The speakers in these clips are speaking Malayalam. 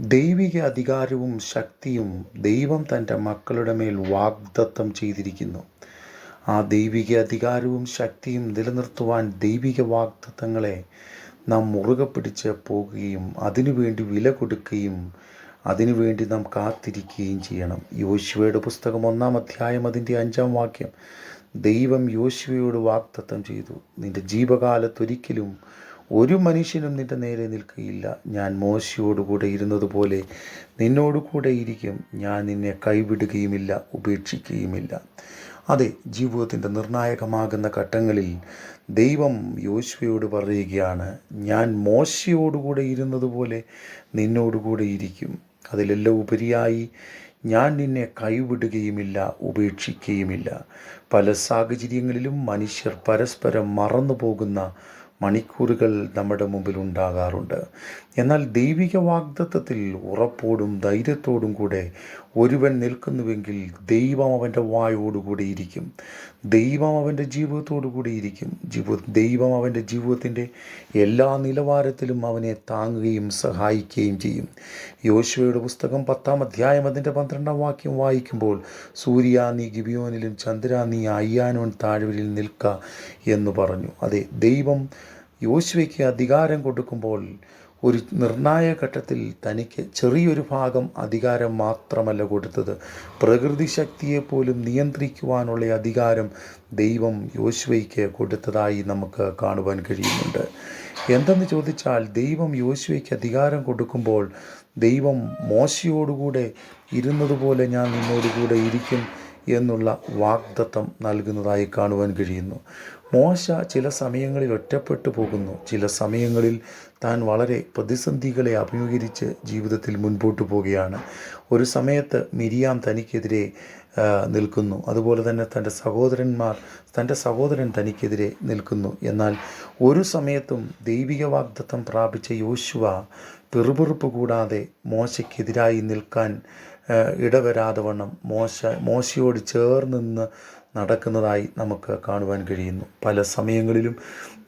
ദൈവിക അധികാരവും ശക്തിയും ദൈവം തന്റെ മക്കളുടെ മേൽ വാഗ്ദത്തം ചെയ്തിരിക്കുന്നു. ആ ദൈവിക അധികാരവും ശക്തിയും നിലനിർത്തുവാൻ ദൈവിക വാഗ്ദത്തങ്ങളെ നാം മുറുകെ പിടിച്ച് പോകുകയും അതിനുവേണ്ടി വില കൊടുക്കുകയും അതിനുവേണ്ടി നാം കാത്തിരിക്കുകയും ചെയ്യണം. യോശുവയുടെ പുസ്തകം ഒന്നാം അധ്യായം അതിന്റെ അഞ്ചാം വാക്യം. ദൈവം യോശുവയോട് വാഗ്ദത്തം ചെയ്തു. നിന്റെ ജീവകാലത്തൊരിക്കലും ഒരു മനുഷ്യനും നിന്റെ നേരെ നിൽക്കുകയില്ല ഞാൻ മോശയോടുകൂടെ ഇരുന്നതുപോലെ നിന്നോടുകൂടെ ഇരിക്കും. ഞാൻ നിന്നെ കൈവിടുകയുമില്ല ഉപേക്ഷിക്കുകയുമില്ല. അതെ ജീവിതത്തിന്റെ നിർണായകമാകുന്ന ഘട്ടങ്ങളിൽ ദൈവം യോശുവയോട് പറയുകയാണ് ഞാൻ മോശയോടുകൂടെ ഇരുന്നതുപോലെ നിന്നോടുകൂടെ ഇരിക്കും. അതിലെല്ലാം ഉപരിയായി ഞാൻ നിന്നെ കൈവിടുകയുമില്ല ഉപേക്ഷിക്കുകയുമില്ല. പല സാഹചര്യങ്ങളിലും മനുഷ്യർ പരസ്പരം മറന്നു പോകുന്ന മണിക്കൂറുകൾ നമ്മുടെ മുമ്പിൽ ഉണ്ടാകാറുണ്ട്. എന്നാൽ ദൈവിക വാഗ്ദത്വത്തിൽ ഉറപ്പോടും ധൈര്യത്തോടും കൂടെ ഒരുവൻ നിൽക്കുന്നുവെങ്കിൽ ദൈവം അവന്റെ വായോടുകൂടി ഇരിക്കും. ദൈവം അവന്റെ കൂടി ഇരിക്കും. ജീവ ദൈവം അവന്റെ ജീവിതത്തിന്റെ എല്ലാ നിലവാരത്തിലും അവനെ താങ്ങുകയും സഹായിക്കുകയും ചെയ്യും. യോശുവയുടെ പുസ്തകം പത്താം അധ്യായം അതിന്റെ പന്ത്രണ്ടാം വാക്യം വായിക്കുമ്പോൾ സൂര്യ നീ ഗിബിയോനിലും ചന്ദ്ര നീ അയ്യാനോൻ താഴ്വരിൽ നിൽക്ക എന്ന് പറഞ്ഞു. അതെ ദൈവം യോശുവയ്ക്ക് അധികാരം കൊടുക്കുമ്പോൾ ഒരു നിർണായക ഘട്ടത്തിൽ തനിക്ക് ചെറിയൊരു ഭാഗം അധികാരം മാത്രമല്ല കൊടുത്തത്. പ്രകൃതി ശക്തിയെപ്പോലും നിയന്ത്രിക്കുവാനുള്ള അധികാരം ദൈവം യോശുവയ്ക്ക് കൊടുത്തതായി നമുക്ക് കാണുവാൻ കഴിയുന്നുണ്ട്. എന്തെന്ന് ചോദിച്ചാൽ ദൈവം യോശുവയ്ക്ക് അധികാരം കൊടുക്കുമ്പോൾ ദൈവം മോശയോടുകൂടെ ഇരുന്നതുപോലെ ഞാൻ നിന്നോടുകൂടെ ഇരിക്കും എന്നുള്ള വാഗ്ദത്തം നൽകുന്നതായി കാണുവാൻ കഴിയുന്നു. മോശ ചില സമയങ്ങളിൽ ഒറ്റപ്പെട്ടു പോകുന്നു. ചില സമയങ്ങളിൽ താൻ വളരെ പ്രതിസന്ധികളെ അഭിമുഖീകരിച്ച് ജീവിതത്തിൽ മുൻപോട്ട് പോവുകയാണ്. ഒരു സമയത്ത് മിരിയാം തനിക്കെതിരെ നിൽക്കുന്നു. അതുപോലെ തന്നെ തന്റെ സഹോദരന്മാർ തന്റെ സഹോദരൻ തനിക്കെതിരെ നിൽക്കുന്നു. എന്നാൽ ഒരു സമയത്തും ദൈവിക വാഗ്ദത്തം പ്രാപിച്ച യോശുവ പിറുപിറുപ്പ് കൂടാതെ മോശയ്ക്കെതിരായി നിൽക്കാൻ ഇടവരാതെ വണ്ണം മോശ മോശയോട് ചേർന്ന് നടക്കുന്നതായി നമുക്ക് കാണുവാൻ കഴിയുന്നു. പല സമയങ്ങളിലും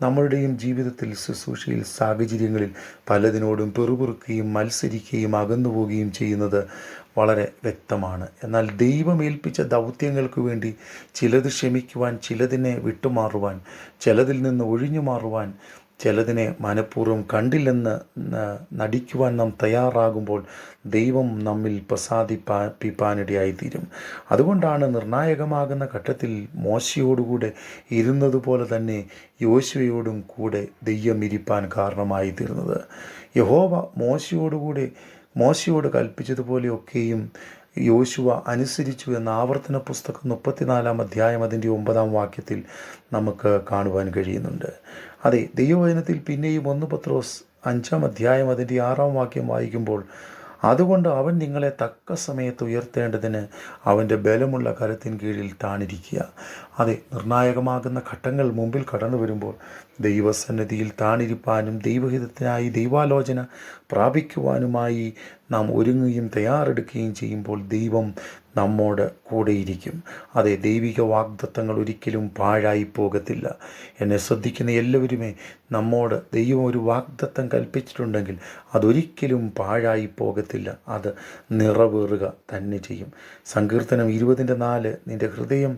നമ്മളുടെയും ജീവിതത്തിൽ ശുശ്രൂഷയിൽ സാഹചര്യങ്ങളിൽ പലതിനോടും പെറുപെറുക്കുകയും മത്സരിക്കുകയും അകന്നു പോവുകയും ചെയ്യുന്നത് വളരെ വ്യക്തമാണ്. എന്നാൽ ദൈവം ഏൽപ്പിച്ച ദൗത്യങ്ങൾക്ക് വേണ്ടി ചിലത് ക്ഷമിക്കുവാൻ ചിലതിനെ വിട്ടുമാറുവാൻ ചിലതിൽ നിന്ന് ഒഴിഞ്ഞു മാറുവാൻ ചിലതിനെ മനഃപൂർവം കണ്ടില്ലെന്ന് നടിക്കുവാൻ നാം തയ്യാറാകുമ്പോൾ ദൈവം നമ്മിൽ പ്രസാദിപ്പാപ്പിപ്പാനിടയായിത്തീരും അതുകൊണ്ടാണ് നിർണായകമാകുന്ന ഘട്ടത്തിൽ മോശയോടുകൂടെ ഇരുന്നതുപോലെ തന്നെ യോശുവയോടും കൂടെ ദെയ്യം ഇരിപ്പാൻ കാരണമായി തീർന്നത് യഹോവ മോശയോടുകൂടെ മോശയോട് കൽപ്പിച്ചതുപോലെയൊക്കെയും യോശുവ അനുസരിച്ചു എന്ന ആവർത്തന പുസ്തകം മുപ്പത്തിനാലാം അധ്യായം അതിന്റെ ഒമ്പതാം വാക്യത്തിൽ നമുക്ക് കാണുവാൻ കഴിയുന്നുണ്ട്. അതെ ദൈവവചനത്തിൽ പിന്നെയും ഒന്ന് പത്രോസ് അഞ്ചാം അധ്യായം അതിന്റെ ആറാം വാക്യം വായിക്കുമ്പോൾ അതുകൊണ്ട് അവൻ നിങ്ങളെ തക്ക സമയത്ത് ഉയർത്തേണ്ടതിന് അവന്റെ ബലമുള്ള കരത്തിൻ കീഴിൽ താണിരിക്കുക. അതെ നിർണായകമാകുന്ന ഘട്ടങ്ങൾ മുമ്പിൽ കടന്നു വരുമ്പോൾ ദൈവസന്നിധിയിൽ താണിരിപ്പാനും ദൈവഹിതത്തിനായി ദൈവാലോചന പ്രാപിക്കുവാനുമായി നാം ഒരുങ്ങുകയും തയ്യാറെടുക്കുകയും ചെയ്യുമ്പോൾ ദൈവം നമ്മോട് കൂടെയിരിക്കും. അതെ ദൈവിക വാഗ്ദത്തങ്ങൾ ഒരിക്കലും പാഴായി പോകത്തില്ല. എന്നെ ശ്രദ്ധിക്കുന്ന എല്ലാവരുമേ നമ്മോട് ദൈവം ഒരു വാഗ്ദത്തം കൽപ്പിച്ചിട്ടുണ്ടെങ്കിൽ അതൊരിക്കലും പാഴായി പോകത്തില്ല. അത് നിറവേറുക തന്നെ ചെയ്യും. സങ്കീർത്തനം ഇരുപതിന്റെ നാല് നിന്റെ ഹൃദയം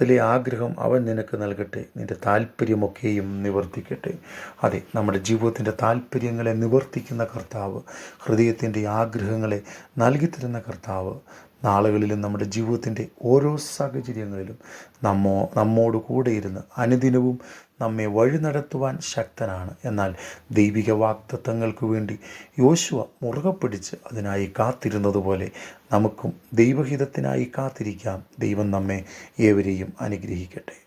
ത്തിലെ ആഗ്രഹം അവൻ നിനക്ക് നൽകട്ടെ നിന്റെ താല്പര്യമൊക്കെയും നിവർത്തിക്കട്ടെ. അതെ നമ്മുടെ ജീവിതത്തിന്റെ താല്പര്യങ്ങളെ നിവർത്തിക്കുന്ന കർത്താവ് ഹൃദയത്തിന്റെ ആഗ്രഹങ്ങളെ നൽകിത്തരുന്ന കർത്താവ് നാളുകളിലും നമ്മുടെ ജീവിതത്തിന്റെ ഓരോ സാഹചര്യങ്ങളിലും നമ്മോ നമ്മോട് കൂടെ ഇരുന്ന് അനുദിനവും നമ്മെ വഴി നടത്തുവാൻ ശക്തനാണ്. എന്നാൽ ദൈവിക വാക്തത്വങ്ങൾക്ക് വേണ്ടി യോശുവ മുറുകെ പിടിച്ച് അതിനായി കാത്തിരുന്നതുപോലെ നമുക്കും ദൈവഹിതത്തിനായി കാത്തിരിക്കാം. ദൈവം നമ്മെ ഏവരെയും അനുഗ്രഹിക്കട്ടെ.